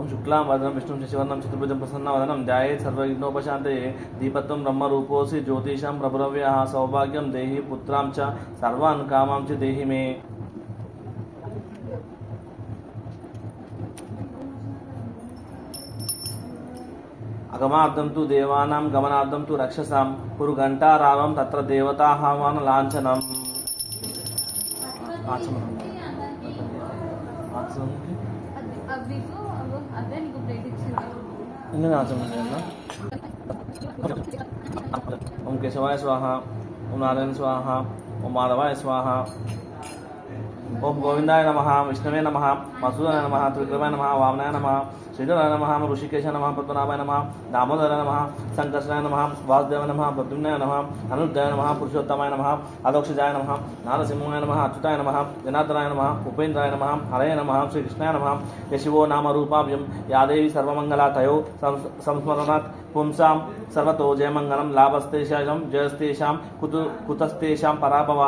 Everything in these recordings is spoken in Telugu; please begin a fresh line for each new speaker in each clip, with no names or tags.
ఓం శుక్లాం వదనం విష్ణు శశివర్ణం చతుర్భుజం ప్రసన్నవదనం ధ్యాయే సర్వవిఘ్నోపశాంతయే దీపత్వం బ్రహ్మరూపోసి జ్యోతిషం ప్రభురవ్య సౌభాగ్యం దేహి పుత్రాం చ సర్వాన్ కామాం చ దేహి మే. అగమార్థం తు దేవానాం గమనార్థం తు రక్షసాం కురు ఘంటారావం తత్ర దేవతాహవాన లాంఛనం. ఆచమనం ఆచమనం
అవికు అదే నీకు ప్లేట్ ఇచ్చింది
என்ன ஆச்சமனா ఓం కేశవాయ స్వాహ ఓం నారాయణ స్వాహ ఓం మాధవాయ స్వాహ ఓం గోవిందాయ నమ విష్ణవే నమ మసూదాయ నమ త్రివిక్రమాయ నమ వామనాయ నమ శ్రీధరాయ నమ ఋషికేశ నమ పద్మనాభాయ నమ దామోదర నమ సంకర్షణాయ నమ వాసుదేవ నమ ప్రద్యుమ్నాయ నమ అనుద్ధాయ నమ పురుషోత్తమాయ నమ అదోక్షజాయ నమ నారసింహాయ నమ అచ్యుతాయ నమ జనార్దనాయ నమ ఉపేంద్రాయ నమ హరయ నమ శ్రీకృష్ణాయ నమ యశివో నామ రూపాభ్యం యాదేవి సర్వమంగళ తయో సంస్మరణాత్ పుంసాం సర్వతో జయమంగళం లాభస్తేషాం జయస్తేషాం కుతస్తేషాం పరాభవ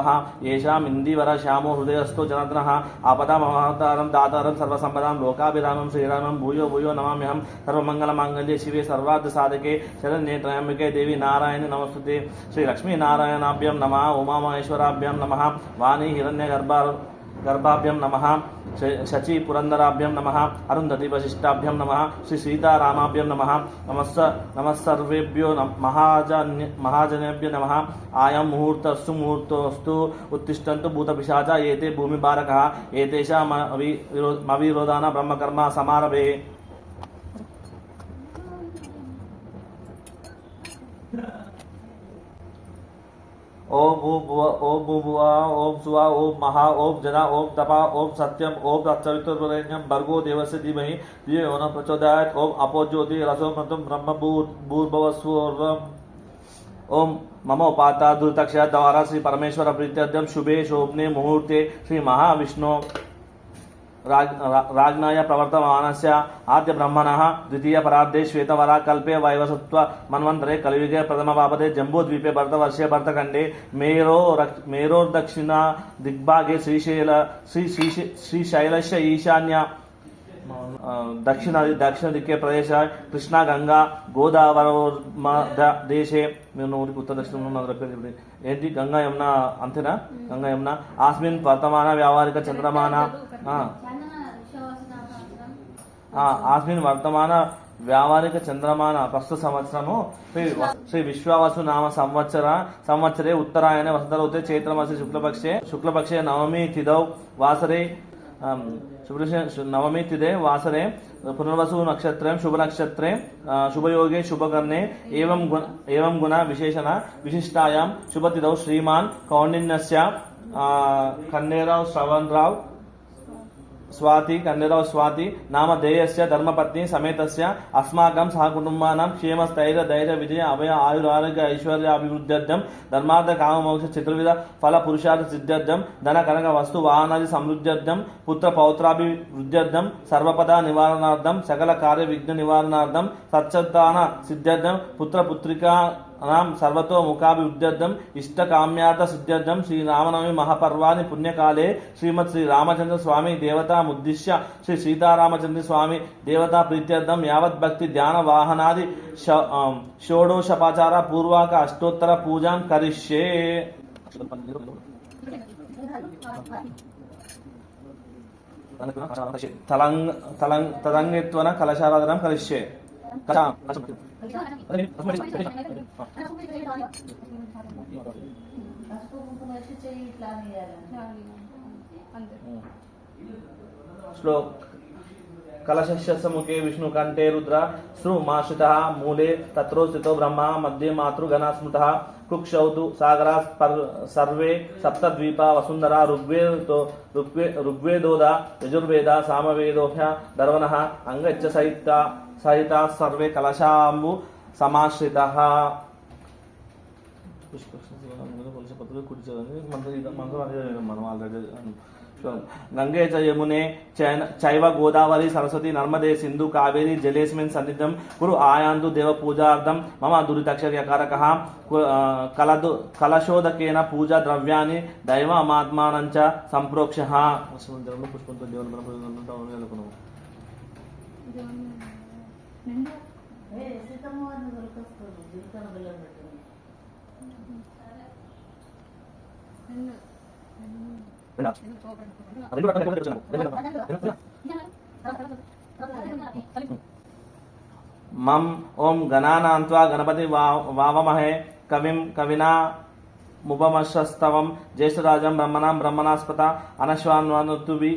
ఏషాం ఇందివర శ్యామో హృదయస్థో జనద్న ఆపదామవతారం దాతారం సర్వసంపదాం లోకాభిరామం శ్రీరామం భూయో భూయో నమామ్యహం సర్వమంగళమాంగళ్యే శివే సర్వార్థ సాధకే శరణ్యేత్రయంబికే దేవి నారాయణ నమస్తే శ్రీలక్ష్మీనారాయణాభ్యం నమ ఉమామహేశ్వరాభ్యం నమ వాణి హిరణ్య గర్భా గర్భాభ్యం నమ శచి పురంధరాభ్యం నమ అరుంధతి వశిష్టాభ్యం నమ శ్రీ సీతారామాభ్యం నమ నమస్స నమస్సర్వేభ్యో మహాజన్య మహాజనేభ్య నమ ఆయాం ముహూర్తస్సు ముహూర్తోస్తు ఉత్తిష్టంతు భూతపిశాచ ఏతే భూమిబారక ఏతేషా మవి మవిరోధాన బ్రహ్మకర్మ సమారభే. ओम भू ओम भू भुवा, ओम सुवा, ओम महा, ओम जना, ओम तपा, ओम सत्यम, ओम तत्सवितुर्वरेण्यं भर्गो देवस्य धीमहि, धियो ओन प्रचोदयात्। ओम अपो ज्योति रसो मृतम ब्रह्म भूर् भूर्भुवस्वरम् ओम मम उपाता दुर्तक्षया द्वारा श्री परमेश्वर प्रीत्यम शुभे, शोभने, मुहूर्ते, श्री महाविष्णु। రాజ్ రాజ్ఞాయ ప్రవర్తమానస్య ఆద్య బ్రహ్మణ ద్వితీయ పరార్థే శ్వేతవరా కల్పే వైవసత్వ మన్వంతరే కలియుగే ప్రథమ పాపదే జంబూద్వీపే భరత కండే మేరో మేరో దక్షిణ దిగ్భాగే శ్రీశైల శ్రీ శ్రీ శ్రీశైలస్య ఈశాన్య దక్షిణ దక్షిణ దిక్కే ప్రదేశ కృష్ణా గంగా గోదావరి దేశే. మేము ఊరికి ఉత్తర దక్షిణ ఏంటి? గంగా యమున అంతేనా? గంగా యమున. ఆస్మిన్ వర్తమాన వ్యావహారిక చంద్రమాన. ఆస్మిన్ వర్తమాన వ్యావహారిక చంద్రమాన ప్రస్తుత సంవత్సరము శ్రీ విశ్వావసు నామ సంవత్సర సంవత్సరే ఉత్తరాయణ వసంతరౌతే చైత్రమాసే శుక్లపక్షే శుక్లపక్షే నవమి తిథౌ వాసరే ఆమ్, నవమి తిథే వాసరే పునర్వసు నక్షత్రం శుభ నక్షత్రే శుభయోగే శుభకర్ణే ఏం గుణ ఏం గుణ విశేషణ విశిష్టాయాం శుభతిథౌ శ్రీమాన్ కౌండిన్యస్య కన్నేరావు శ్రవణ్ రావు స్వాతి కన్నెరావు స్వాతి నామధేయస్య ధర్మపత్ని సమేతస్య అస్మాకం సహకుటుంబానం క్షేమ స్థైర్య ధైర్య విజయ అభయ ఆయుర ఆరోగ్య ఐశ్వర్య అభివృద్ధ్యర్థం ధర్మార్థ కామమోక్ష చతుర్విధ ఫల పురుషార్థ సిద్ధ్యర్థం ధన కనక వస్తు వాహనాది సమృద్ధ్యర్థం పుత్ర పౌత్రాభివృద్ధ్యర్థం సర్వపద నివారణార్థం సకల కార్య విఘ్న నివారణార్థం సత్సద్ధాన సిద్ధ్యర్థం పుత్ర పుత్రికా నాం సర్వతో ముఖాభివృద్ధ్యర్థం ఇష్టకామ్యార్థ సిద్ధ్యర్థం శ్రీరామనవమి మహాపర్వాని పుణ్యకాలే శ్రీమద్ శ్రీ రామచంద్ర స్వామి దేవతాముద్దిశ్య శ్రీ సీతారామచంద్ర స్వామి దేవతా ప్రీత్యర్థం యావత్ భక్తి ధ్యాన వాహనాది షోడోషపాచార పూర్వాక అష్టోత్తర పూజాం కరిష్యే. తలంగ తలంగ తదంగిత్వన కలశారాధనం కరిష్యే. श्लोक कलशस्य मुखे विष्णु कंठे रुद्र श्रुमाश्रित मूले तत्रो स्थितो ब्रह्मा मध्ये मातृगणा स्मृतः कुक्षौ तु सागरा पर- सर्वे सप्तद्वीपा वसुन्धरा ऋग्वेदो ऋग्वे ऋग्वेदोदा यजुर्वेदा सामवेदोह्य दर्वणः अङ्गच्च सहिता సహిత సర్వే కలశాంబు సమాశ్రిత గంగే చ యమునే చైవ గోదావరి సరస్వతి నర్మదే సింధు కావేరి జలేస్మిన్ సన్నిధం కురు ఆయాందు దేవ పూజార్థం మమ దురితక్షకారక కలదు కలశోదకేన పూజా ద్రవ్యాన్ని దైవ దైవమాత్మానంచ సంప్రోక్ష. పుష్పంతో దేవుని
ఇది ఉంది. నిండు
ఏ సీతమ్మ వారిని దొరకొస్తారు జీవితాన్ని బెల్లం పెట్టింది
నిండు ఇది పోకండి.
मम ओम गणानान्त्वा गणपति वा- वावमहे कविं कविना मुपमश्रस्तवं ज्येष्ठराजं ब्रह्मणां ब्रह्मणास्पत अनश्वान्वानुतुभि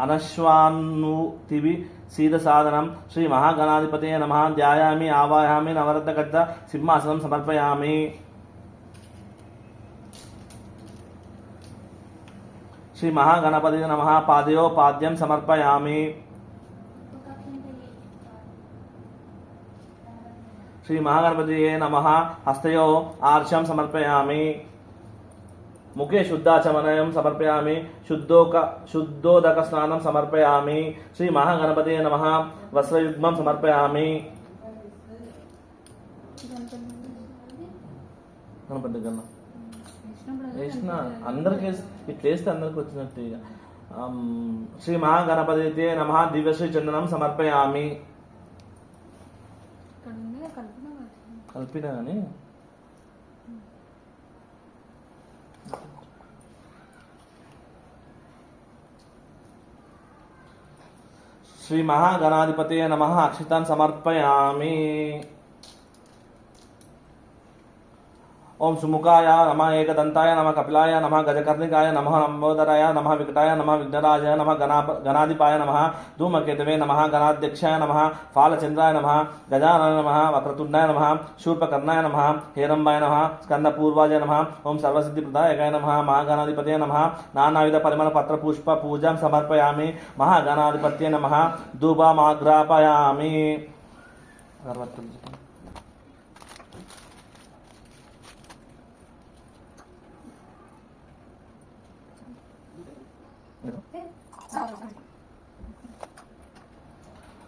అనశ్వాన్నూతివి సీత సాధనం శ్రీ మహాగణాధిపతే నమ. ధ్యాయామి ఆవాయామి నవరత్నగద్ద సింహాసనం సమర్పయామి. శ్రీ మహాగణపతి నమ. పాదయో పాద్యం సమర్పయామి. శ్రీ మహాగణపతి నమ. హస్తయో ఆర్షం సమర్పయామి. ముఖే శుద్ధాచమనయం సమర్పయామి శుద్ధోక శుద్ధోదక స్నానం సమర్పయామి శ్రీ
మహాగణపతే నమ
వస్త్రయుగ్మం సమర్పయామి
గణపతి కన్నా.
వేసిన అందరికి ఇట్లా వేస్తే అందరికి వచ్చినట్టు శ్రీ మహాగణపతితే నమ దివ్యశ్రీ చందనం సమర్పయామి
కల్పిన
కానీ శ్రీ మహాగణాధిపతే నమ. అక్షితాన్ సమర్పయామి. ఓం సుముఖాయ నమ ఏకదంతాయ నమ కపిలాయ నమ గజకర్ణికాయ నమ లంబోదరాయ నమ వికటాయ నమ విఘ్నరాజాయ నమ గణాప గణాధిపాయ నమ ధూమకేతవే నమ గణాధ్యక్షాయ నమ ఫాలచంద్రాయ నమ గజానన నమ వక్రతుండాయ నమ శూర్పకర్ణాయ నమ హేరంబాయ నమ స్కందపూర్వాజయ నమ ఓం సర్వసిద్ధిప్రదాయకాయ నమ మహాగణాధిపతయ నమ నానావిధ పరిమళ పత్ర పుష్ప పూజాం సమర్పయామి మహాగణాధిపత్య నమ ధూపమాగ్రాపయామి అగరబత్తులు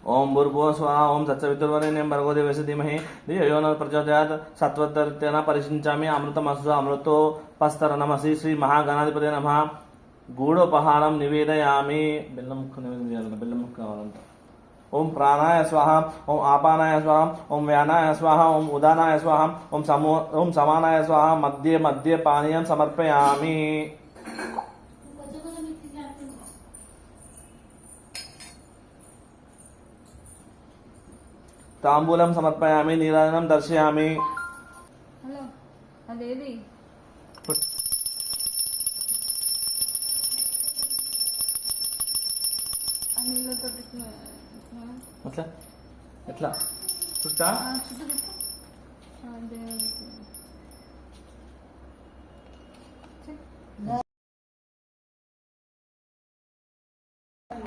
ओम भूर्भुव स्वाहा ओम सत्सवितुर्वरेण्यं भर्गो देवस्य धीमहि धियो यो न प्रचोदयात् सत्वतर्तेन परिशिञ्चामि अमृतमस्तु अमृतोपस्तरणमसि श्री महागणाधिपते नमः గూఢోపహారం నివేదయామి బెల్లం ముక్క నివేదన చేయాలంట బెల్లం ముక్క కావాలంట ఓం ప్రాణాయ స్వాహ ఓం ఆపానాయ స్వాహ ఓం వ్యానాయ స్వాహ ఓం ఉదానాయ స్వాహ ఓం సమో ఓం సమానాయ స్వాహ మధ్య మధ్య పానీయం సమర్పయామి తాంబూలం సమర్పయామి నీరాజనం దర్శయామి.
హలో అదేది?
ఎట్లా? ఎట్లా? చుట్టా.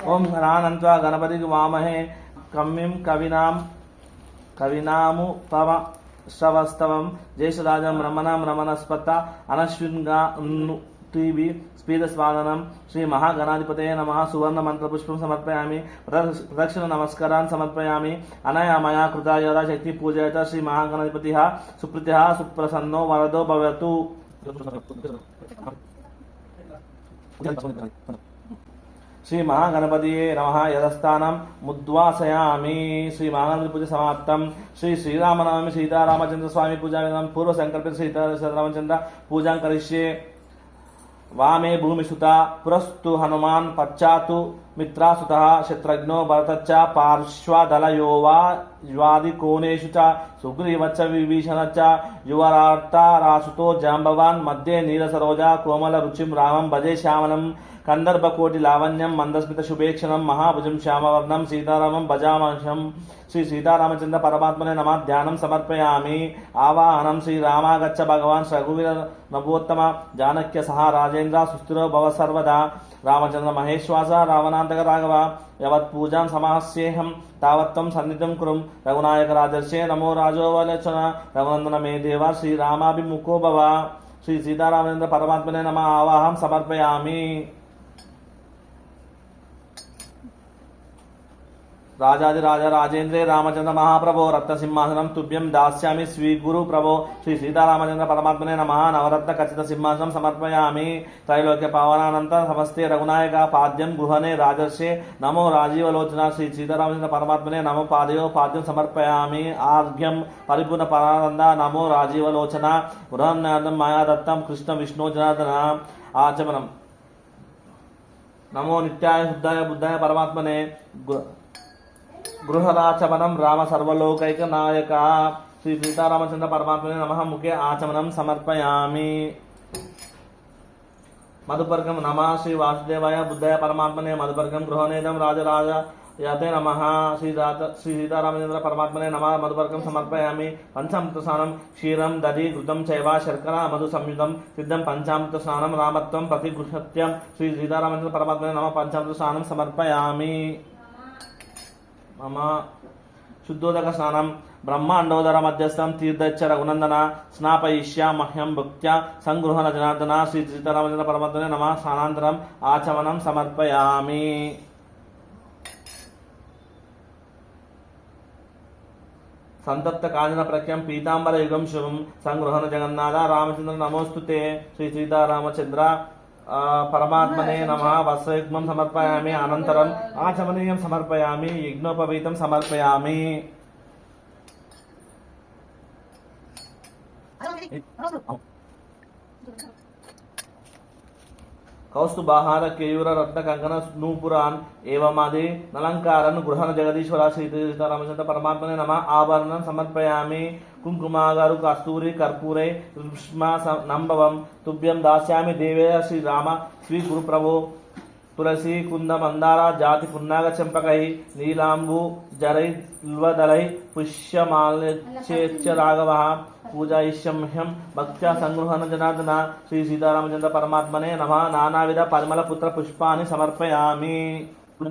ఓం గణానంత్వా గణపతికి వామహే కమ్మిం కవినాం కవినాము పవ శ్రవస్తవం జ్యేష్ఠరాజం రమణం రమణస్పత అనశ్విన్గా టీవీ స్పీదస్వాదనం శ్రీ మహాగణాధిపతయ నమ. సువర్ణ మంత్ర పుష్పం సమర్పయామి ప్రదక్షిణ నమస్కారాన్ సమర్పయామి. అనయా మయా కృతా యదా శక్తి పూజయత. శ్రీ మహాగణాధిపతి సుప్రీతి సుప్రసన్నో వరదో భవతు. శ్రీ మహాగణపతియే నమ యథస్థానం ముద్వాసయామి శ్రీ మహాగణపతి పూజ సమాప్తం శ్రీ శ్రీరామనవమి సీతారామచంద్ర స్వామి పూజా విధానం పూర్వ సంకల్పిత సీతారామచంద్ర పూజాం కరిష్యే వామే భూమిసుత పురస్తు హనుమాన్ పశ్చాత్తు మిత్రాసుత శత్రుఘ్నో భరతచ్చ పార్శ్వదలయో వా యువాది కోణేషు చ సుగ్రీవచ్చ విభీషణచ్చ చ యువరార్తారాసుతో జాంబవాన్ మధ్యే నీలసరోజ కోమల రుచిం రామం భజే శ్యామలం కందర్భకోటి లావణ్యం మందస్మిత శుభేక్షణం మహాభుజం శ్యామవర్ణం సీతారామం భజామహం. శ్రీ సీతారామచంద్ర పరమాత్మనే నమ. ధ్యానం సమర్పయామి. ఆవాహనం శ్రీ రామాగచ్చ భగవాన్ రఘువీర నభోత్తమ. జానక్య సహా రాజేంద్ర సుస్థిరో భవ సర్వదా. రామచంద్ర మహేశ్వాస రావణాంతక రాఘవ. యవత్ పూజాం సమాస్యేహం. తావత్వం సన్నిధం కురుం. రఘునాయక రాజర్షే నమో రాజోవలచన రఘునందన మే దేవ శ్రీరామాభిముఖో భవ. శ్రీ సీతారామచంద్ర పరమాత్మనే నమ. ఆవాహం సమర్పయామి. రాజాదిరాజ రాజేంద్రే రామచంద్ర మహాప్రభో రత్నసింహాసనం తుభ్యం దాస్యామి స్వీగురు ప్రభో శ్రీ సీతారామచంద్ర పరమాత్మనే నమ. నవరత్న ఖచ్చిత సింహాసనం సమర్పయామి. త్రైలోక్య పవనానంత సమస్తే రఘునాయక పాద్యం గృహనే రాజర్షే. నమో రాజీవలోచన శ్రీ సీతారామచంద్ర పరమాత్మనే నమో పాదయో పాద్యం సమర్పయామి. ఆర్ఘ్యం పరిపూర్ణ పరానంద నమో రాజీవలోచన. గృహనాథం మాయాదత్తం కృష్ణ విష్ణు జనార్దన ఆచమనం. నమో నిత్యాయ శుద్ధాయ బుద్ధాయ పరమాత్మనే గృహదాచమనం రామ సర్వలోకైక నాయక. శ్రీ సీతారామచంద్ర పరమాత్మని నమ. ముఖే ఆచమనం సమర్పయామి. మధుపర్గం నమ. శ్రీ వాసుదేవాయ బుద్ధయ పరమాత్మనే మధుపర్గం గృహనేదం రాజరాజ యాతే నమ. శ్రీ రాజ శ్రీ సీతారామచంద్ర పరమాత్మనే నమ. మధుపర్గం సమర్పయామి. పంచామృత స్నానం క్షీరం దధి ఘృతం చైవ శర్కర మధు సంయుతం సిద్ధం పంచామృత స్నానం రామత్వం ప్రతిగృహత్యం. శ్రీ సీతారామచంద్ర పరమాత్మనే నమ. పంచామృత స్నానం సమర్పయామి. మమ శుద్ధోదక స్నానం బ్రహ్మాండోదర మధ్యస్థం తీర్థచ్చ రఘునందన స్నాపయిష్యా మహ్యం భక్త్యా సంగృహణ జనార్దన శ్రీ సీతారామచంద్ర పరమాత్మనే నమ స్నానాంతరం ఆచమనం సమర్పయామి. సంతప్త కాంచన ప్రఖ్యం పీతాంబర యుగం శుభం సంగృహణ జగన్నాథ రామచంద్ర నమోస్తుతే శ్రీ సీతారామచంద్ర పరమాత్మనే నమ వస్త్రయుగ్మం సమర్పయామి అనంతరం ఆచమనీయం సమర్పయామి యజ్ఞోపవీతం సమర్పయామి. కౌస్తుబాహార కేయూర రత్న కంకణ నూపురాన్ ఏవమాది నలంకారన్ గృహణ జగదీశ్వర శ్రీ పరమాత్మనే నమ. ఆభరణం సమర్పయామి. కుంకుమాగారు కస్తూరి కర్పూరే రుష్మా నంబవం. తుభ్యం దాస్యామి దేవే శ్రీరామ. శ్రీ గురుప్రభో. తులసి కుంద మందార జాతి పున్నాగ చెంపకై నీలాంబు జరై ల్వదలై పుష్యమాల్యచేత్య రాఘవ పూజయిష్యమ్హ్యం భక్త్యా సంగృహణ జనార్దన శ్రీ సీతారామచంద్ర పరమాత్మనే నమ నానావిధ పరిమళ పుత్ర పుష్పాన్ని సమర్పయామి.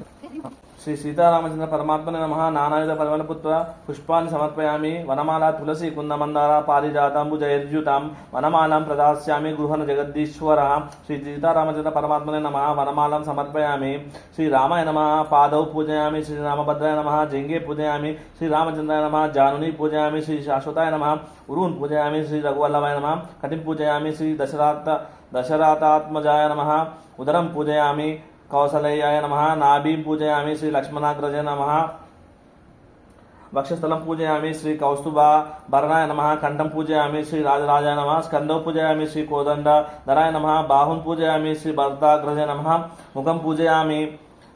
శ్రీ సీతారామచంద్ర పరమాత్మనే నమ. నానాయుధ పరిమళపుత్ర పుష్పాన్ని సమర్పయామి. వనమాల తులసి కుందమందార పారిజాతాంబు జయర్జుతాం వనమాలం ప్రదాస్యామి గృహణ జగద్దీశ్వర. శ్రీ సీతారామచంద్ర పరమాత్మనే నమ. వనమాలం సమర్పయామి. శ్రీరామాయ నమ. పాదౌ పూజయామి. శ్రీరామభద్రాయ నమ. జంగే పూజయామి. శ్రీరామచంద్రాయ నమ. జానుని పూజయామి. శ్రీ శాశ్వతాయ నమ. ఉరున్ పూజయామి. శ్రీ రఘువల్లభాయ నమ. కటిం పూజయామి. శ్రీ దశరాత దశరాతాత్మజాయ నమ. ఉదరం పూజయామి. కౌసలయ్యాయ నమ నాభీం పూజయామి శ్రీ లక్ష్మణాగ్రజ నమ. వక్షస్థలం పూజయామి శ్రీ కౌస్తుభ భరణాయ నమ కంఠం పూజయామి శ్రీ రాజరాజాయ నమ స్కందం పూజయామి శ్రీ కోదండ ధరాయ నమ బాహుం పూజయామి శ్రీ భర్తాగ్రజ నమ ముఖం పూజయామి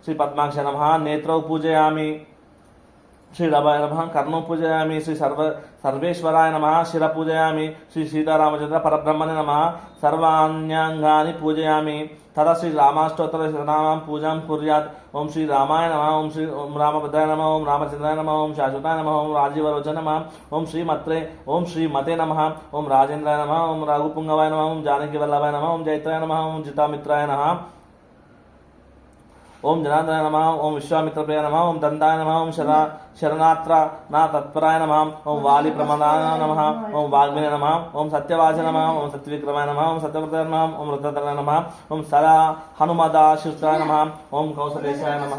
శ్రీ పద్మాక్ష నమ నేత్రౌ పూజయామి శ్రీ రభాయ నమ కర్ణం పూజయామి శ్రీ సర్వ సర్వేశ్వరాయ నమ శిర పూజయామి శ్రీ సీతారామచంద్ర పరబ్రహ్మణే నమ సర్వాణ్యాంగాని పూజయామి తదా శ్రీ రామాష్టోత్తర శతనామాం పూజాం కుర్యాత్ ఓం శ్రీ రామాయ నమ ఓం శ్రీ ఓం రామభద్రాయ నమ ఓం రామచంద్రాయ నమ ఓం శాశ్వతాయ నమ ఓం రాజీవరోచన నమ ఓం శ్రీ మత్రే ఓం శ్రీ మతే నమ ఓం రాజేంద్రాయ నమ ఓం రఘుపుంగవాయ నమ ఓం జానకి వల్లభాయ నమ ఓం జైత్రాయ నమ ఓం జితామిత్రాయ నమ ఓం జనార్దనాయ నమ ఓం విశ్వామిత్రప్రియ నమ ఓం దందాయ నమ ఓం శర శరణాత్ర నా తత్పరాయ నమ ఓం వాలి ప్రమదాయ నమ ఓం వాగ్మిన నమ ఓం సత్యవాచ నమ ఓం సత్యవిక్రమాయ నమ ఓం సత్యవ్రతాయ నమ ఓం వృద్ధతరాయ నమ ఓం సదా హనుమదాశిష్టాయ నమ ఓం కౌసలేశాయ నమ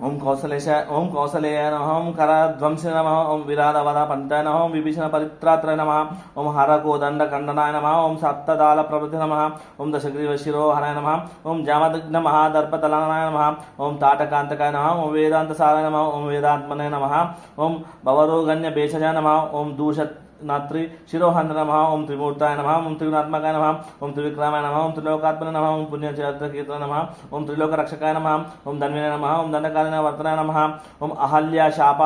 ఓం కౌసలేశ ఓం కౌసలేయ నమ ఓం కరధ్వంస నమ ఓం విరాధవద పంటాయ నమ ఓం విభీషణ పరిత్రాత్ర నమ ఓం హర కోదండ ఖండనాయ నమ ఓం సప్తదాల ప్రవృతి నమ ఓం దశగ్రీవ శిరోహరాయ నమ ఓం జామదగ్న మహాదర్పతలనాయ నమ ఓం తాటకాంతకాయ నమ ఓం వేదాంత సారాయ నమ ఓం వేదాత్మనే నమ ఓం భవరోగణ్య భేషజాయ నమ ఓం దూషత్ నాత్రి శిరోహంత నమ ఓం త్రిమూర్తాయ నమ ఓం త్రిగుణాత్మకాయ నమ ఓం త్రివిక్రమాయ నమ ఓం త్రిలోకాత్మన నమ ఓం పుణ్యచరిత్రకీర్తన నమ ఓం త్రిలోక రక్షకాయ నమ ఓం ధన్విన నమ ఓం దండకాలిన వర్తనాయ నమ ఓం అహల్య శాప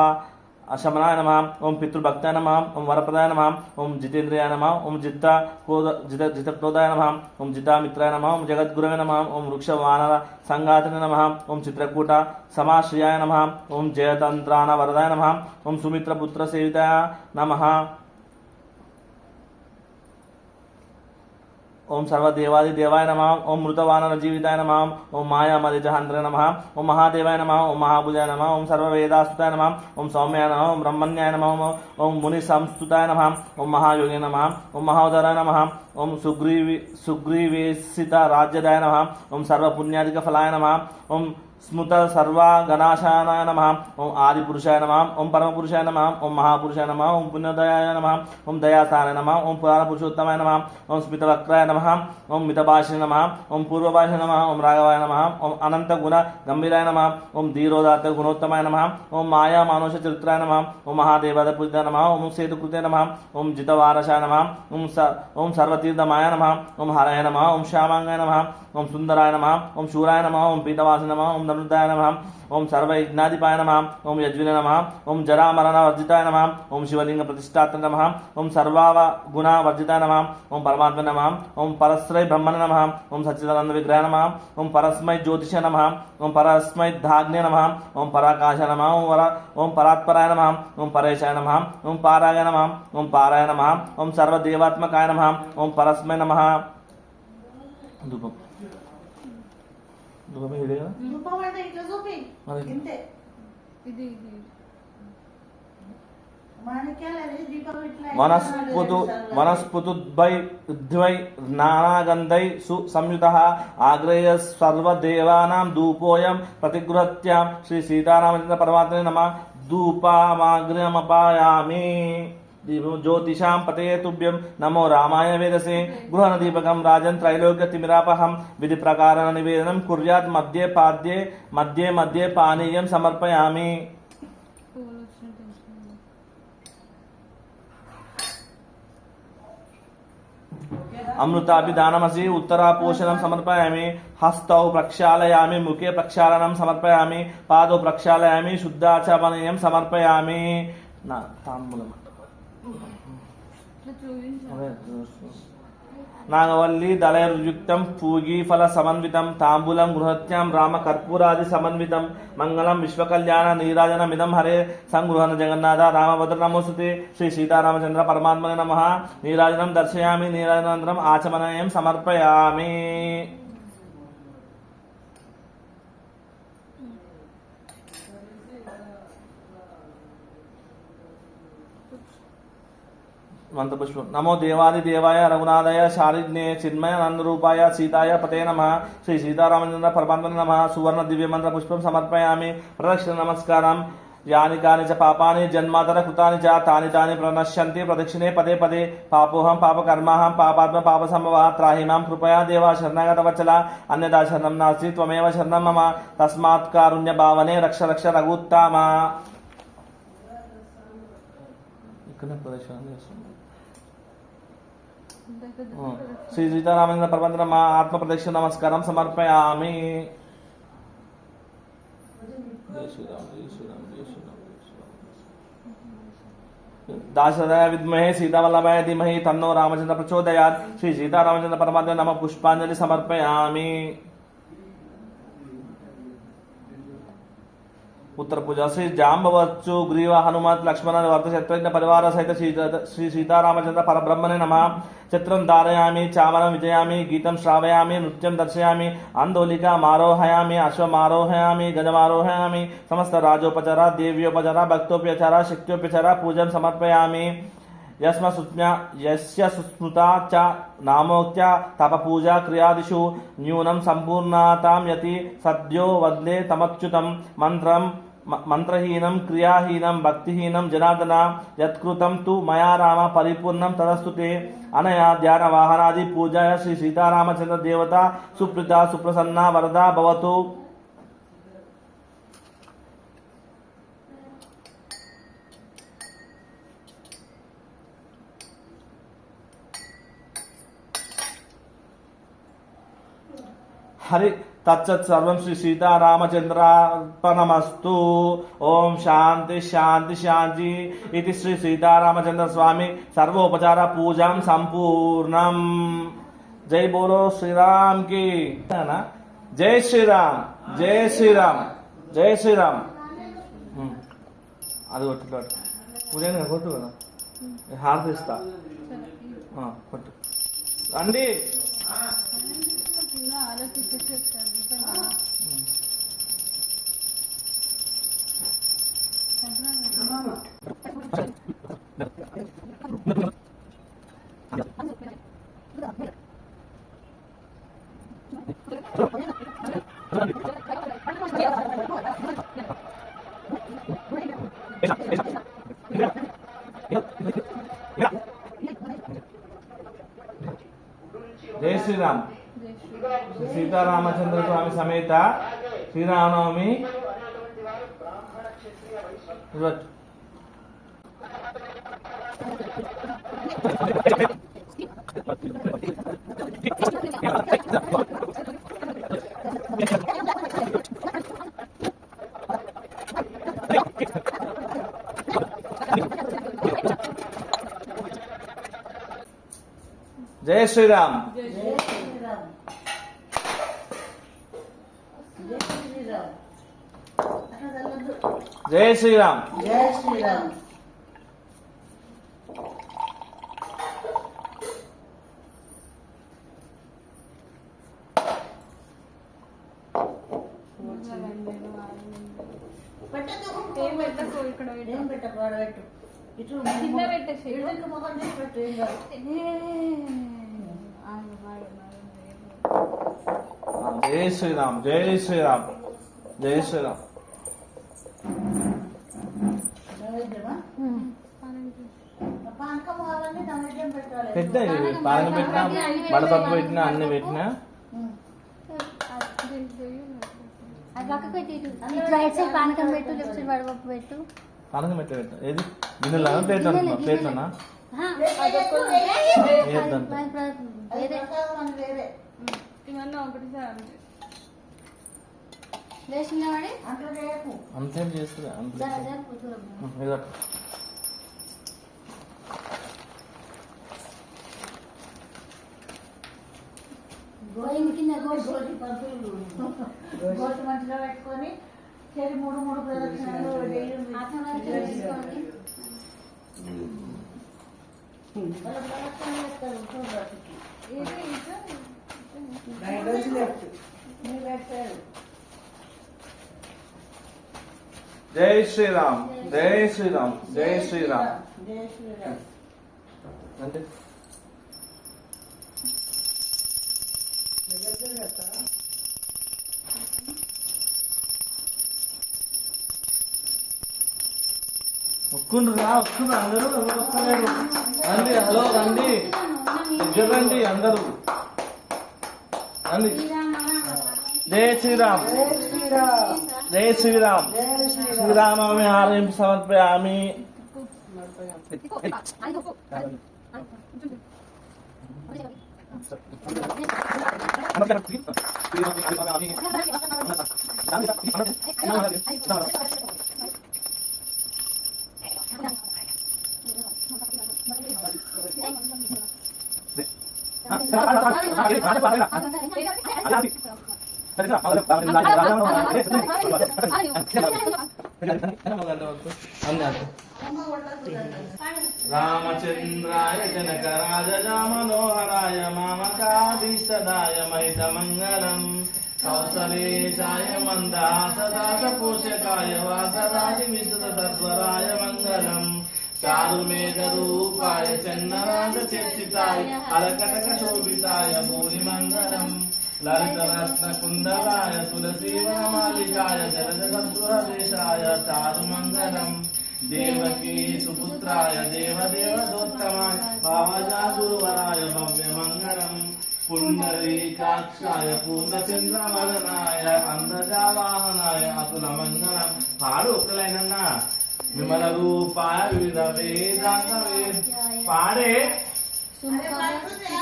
అశమనాయ నమ ఓం పితృభక్తాయ నమ ఓం వరప్రదాయ నమ ఓం జితేంద్రియాయ నమ ఓం జిత్త క్రోధ జిత జితక్రోధాయ నమ ఓం జితామిత్రాయ నమ ఓం జగద్గురవే నమ ఓం వృక్ష వానర సంఘాతన నమ ఓం చిత్రకూట సమాశ్రయాయ నమ ఓం జయతంత్రాన వరదాయ నమ ఓం సుమిత్రపుత్ర సేవితాయ ఓం సర్వదేవాది దేవాయ నమ ఓం మృతవానర జీవితాయ నమ ఓం మాయా మరిజహాంధ్ర నమ ఓం మహాదేవాయ నమ ఓం మహాభుజాయ నమ ఓం సర్వవేదాస్తుతాయ నమ ఓం సౌమ్యాయ నమ ఓం బ్రహ్మణ్యాయ నమ ఓం- ముని సంస్థుతాయ నమ ఓం మహాయోగి నమ ఓం మహోదరాయ నమ ఓం సుగ్రీవి సుగ్రీవేసిత రాజ్యదాయ నమ ఓం సర్వపుణ్యాధిక ఫలాయ నమ ఓం స్మృత సర్వ గణాశానాయ నమ ఓం ఆదిపురుషాయ నమ ఓం పరమపురుషాయ నమ ఓం మహాపురుషాయ నమ ఓం పుణ్యదయాయ నమ ఓం దయాసాయ నమ ఓం పురాణ పురుషోత్తమాయ నమ ఓం స్మితవక్రాయ నమ ఓం మితభాష నమ ఓం పూర్వభాష నమ ఓం రాఘవాయ నమ ఓం అనంత గుణ గంభీరాయ నమ ఓం ధీరోదాత గుణోత్తమాయ నమ ఓం మాయా మానుష చరిత్రాయ నమ ఓం మహాదేవత పూజిత నమ ఓం సేతుకృతే నమ ఓం జితవారసాయ నమ ఓం స ఓం సర్వతీర్థమాయ నమ ఓం హరయ నమ ఓం శ్యామాంగాయ నమ ఓం సుందరాయ నమ ఓం శూరాయ నమ ఓం పీతవాస నమ ఓం ధనుర్దాయ నమ ఓం సర్వయజ్ఞాధిపాయ నమ ఓం యజ్విన నమ ఓం జరామరణ వర్జితాయ నమ ఓం శివలింగ ప్రతిష్టాత్ర నమ ఓం సర్వావ గుణ వర్జితాయ నమ ఓం పరమాత్మ నమ ఓం పరస్రై బ్రహ్మణ నమ ఓం సచ్చిదానంద విగ్రహ నమ ఓం పరస్మై జ్యోతిష నమ ఓం పరస్మై ధాగ్నే నమ ఓం పరాకాశ నమ ఓం వర ఓం పరాత్పరాయ నమ ఓం పరేశాయ నమ ఓం పారాయ నమ ఓం పారాయ నమ ఓం సర్వదేవాత్మకాయ నమ ఓం ధూపం ఇదే
ఇట్లా చూపి. ఇంతే.
ఉద్వై నానాగంధై ఆగ్రేయ సర్వదేవానాం ధూపోయం ప్రతిగృహత్యాం శ్రీ సీతారామచంద్ర పరమాత్మనే నమ. ధూపామాగ్రమపాయామి. జ్యోతిషాం పతయే తుభ్యం నమో రామాయ వేదసే. గృహణ దీపకం రాజన్ త్రైలోక్య తిమిరాపహం విధి ప్రకార నివేదనం కుర్యాత్ మధ్యే పాద్యే మధ్యే మధ్యే పానీయం సమర్పయామి.
పువ్వులు వచ్చినట్టు తెలుస్తుంది.
అమృతాభిదానమసి ఉత్తరాపోషణం సమర్పయామి. హస్తౌ ప్రక్షాళయామి ముఖే ప్రక్షాళనం సమర్పయామి. పాదౌ ప్రక్షాళయామి శుద్ధాచమనీయం సమర్పయామి. నా తాంబూలం. నాగవల్లి దళయుక్తం పూగి ఫల సమన్వితం తాంబూలం గృహత్యాం రామ కర్పూరాది సమన్వితం మంగళం విశ్వకళ్యాణ నీరాజన మిదం హరే సంగృహణ జగన్నాథ రామభద్ర నమోస్తుతే శ్రీ సీతారామచంద్ర పరమాత్మనే నమ. నీరాజనం దర్శయామి నీరాజనంతరం ఆచమనయం సమర్పయామి. మంత్రపుష్పం. నమో దేవాది దేవాయ రఘునాథయ శాలిజ్ఞే చిన్మయ నందరూపాయ సీతాయ పతే నమ. శ్రీ సీతారామచంద్ర పరమాత్మ నమ. సువర్ణ దివ్య మంత్ర పుష్పం సమర్పయామి. ప్రదక్షిణ నమస్కారం. యాని కాని చ పాపాని జన్మాతర కృతాని చ తాని తాని ప్రణశ్యంతి ప్రదక్షిణే పదే పదే. పాపోహం పాపకర్మాహం పాపాత్మ పాప సంభవ త్రాహిమాం కృపయా దేవా శరణాగత వచల అన్యదా శరణం నాస్తి త్వమేవ శరణం మమ. తస్మాత్ కారుణ్య భావనే రక్ష రక్ష రఘుత్తామ. ఇక్కడ ప్రదక్షిణ చేస్తున్నాం. శ్రీ సీతారామచంద్ర పరమంత్ర మా ఆత్మ ప్రదక్షిణ నమస్కారం సమర్పయామి. దాశరథాయ విద్మహే సీతావల్లభాయ ధీమహి తన్నో రామచంద్ర ప్రచోదయాత్. శ్రీ సీతారామచంద్ర పరమాత్మ నమ పుష్పాంజలి సమర్పయామి. ఉత్తర శ్రీ జాంబవచ్చు గ్రీవ హనుమత్ లక్ష్మణ వర్త శత్రుఘ్న పరివార సహిత శ్రీ శ్రీ సీతారామచంద్ర పరబ్రహ్మణే నమ. చిత్రం ధారయామి చామరం విజయామి గీతం శ్రావయామి నృత్యం దర్శయామి ఆందోళిక మారోహయామి అశ్వమారోహయామి గజమారోహయామి సమస్త రాజోపచార దేవ్యోపచార భక్తోపచార శక్త్యోపచార పూజం సమర్పయామి. యస్మ సుజ్ఞా యస్య సుస్మృతా చ నామోక్త్యా తపపూజా క్రియాదిషు న్యూనం సంపూర్ణాతాం యతి సద్యో వందే తమచ్యుతం. మంత్రం మంత్రహీనం క్రియాహీనం భక్తిహీనం జనార్దన యత్కృతం తు మయా రామ పరిపూర్ణం తదస్తుతే అనయా ధ్యాన వాహనాది పూజాయ శ్రీ సీతారామచంద్ర దేవత సుప్రిత సుప్రసన్న వరదా భవతు. హరి తచ్చత్ సర్వం శ్రీ సీతారామచంద్రార్పణమస్తు. ఓం శాంతి శాంతి శాంతి ఇది శ్రీ సీతారామచంద్ర స్వామి సర్వోపచార పూజాం సంపూర్ణం. జై బోలో శ్రీరామ్కి. జై శ్రీరామ్ జై శ్రీరామ్ జై శ్రీరామ్. అది కొట్టు కొట్టు. పూజ కొట్టు కదా. హారతి ఇస్తా. కొట్టు. రండి.
కింద ఆలోచించేసి వచ్చారు దీపం
జై శ్రీరామ్
జై శ్రీ
శ్రీ సీతారామచంద్ర స్వామి సమేత శ్రీరామనవమి ఇదిగో. జై శ్రీరామ్
జై
జై శ్రీరామ్ జై శ్రీరామ్ అట్లా చల్లొద్దు.
జై శ్రీరామ్
జై శ్రీరామ్ ఇటు
కింద పెట్టేసి.
ఇటు ముఖం చేసి పెట్టు ఏం కాదు
జై శ్రీరామ్ జై శ్రీరామ్ జై శ్రీరామ్ పెట్టినా ఇవి పాలన పెట్టినా బడపప్పు పెట్టినా. అన్ని పెట్టినా.
పానకం పెట్టు లెఫ్ట్ సైడ్ వడపప్పు పెట్టు.
పానకం పెట్ట పెట్ట ఏది? గిన్నెలా ప్లేట్ అనుకున్నా. ప్లేట్లనా
ఆహా,
ఏదంట
మరి? గోయింగ్ కింద గోషి.
గోటి పంతులు గోటి మంచిగా పెట్టుకొని చెరి మూడు మూడు ప్రదక్షిణలు వేయండి.
ఆత్మ వరకు తీసుకోండి.
వాళ్ళ ప్రదక్షిణలు చేస్తారు చూడడానికి
ఇది ఇట్లా
మీరు పెట్టారు
జై శ్రీరామ్ జై శ్రీరామ్ జై శ్రీరామ్
జై శ్రీరామ్
అంటే ఒక్కుండ్రా వస్తున్నా అందరూ ఎవరు వస్తలేరు రండి హలో రండి. దగ్గర రండి అందరూ. రండి. జై శ్రీరామ్. జై శ్రీరామ్. శ్రీరామనవమి ఆలయం సమర్పయామి. రామచంద్రాయ జనక రాజరామ మనోహరాయ మహిత మంగళం కౌసలేశాయ మందాసదాస పోషకాయ వాసరాజి విశుద తత్వరాయ మంగళం. చారుమేఘ రూపాయ చన్నరాజ చర్చితాయ అలకటక శోభితాయ భూరి మంగళం. లలితరత్న కుందరాయ తులసీవన మాలికాయ జలజ సంసురదేశాయ చారు మంగళం దేవకీ సుపుత్రాయ దేవదేవ దోత్తమాయ భావజాగురువరాయ భవ్య మంగళం. పుండరీకాక్షాయ పూర్ణచంద్రవదనాయ అందజావాహనాయ అతుల మంగళం. పాడు ఒక్కలైనన్నా. విమల రూపాయ వివిధ వేదాంత పాడే.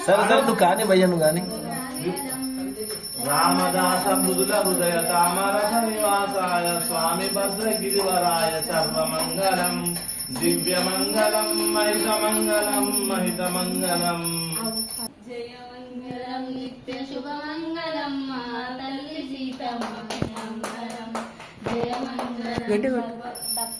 సరే సరే నువ్వు కానీ భయ్యా నువ్వు కానీ.
రామదాస మృదుల హృదయ తామరస నివాసాయ స్వామి భద్రగిరివరాయ సర్వమంగళం. దివ్యమంగళం మహితమంగళం మహితమంగళం.
జయమంగళం నిత్య శుభమంగళం మా తల్లి సీతమ్మ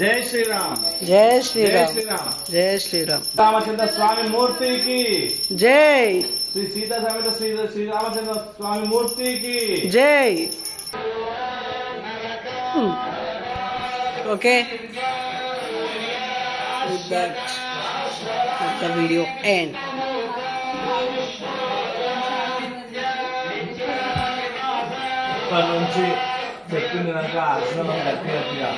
जय श्री राम जय श्री राम जय
श्री राम
रामचंद्र
स्वामी
मूर्ति
की।
जय। श्री
सीता समेत तो
श्री
श्री रामचंद्र स्वामी मूर्ति की। जय। Okay.
Video and with the video end.
నుంచి చెప్పింది కనుక అర్జునం గట్టిగా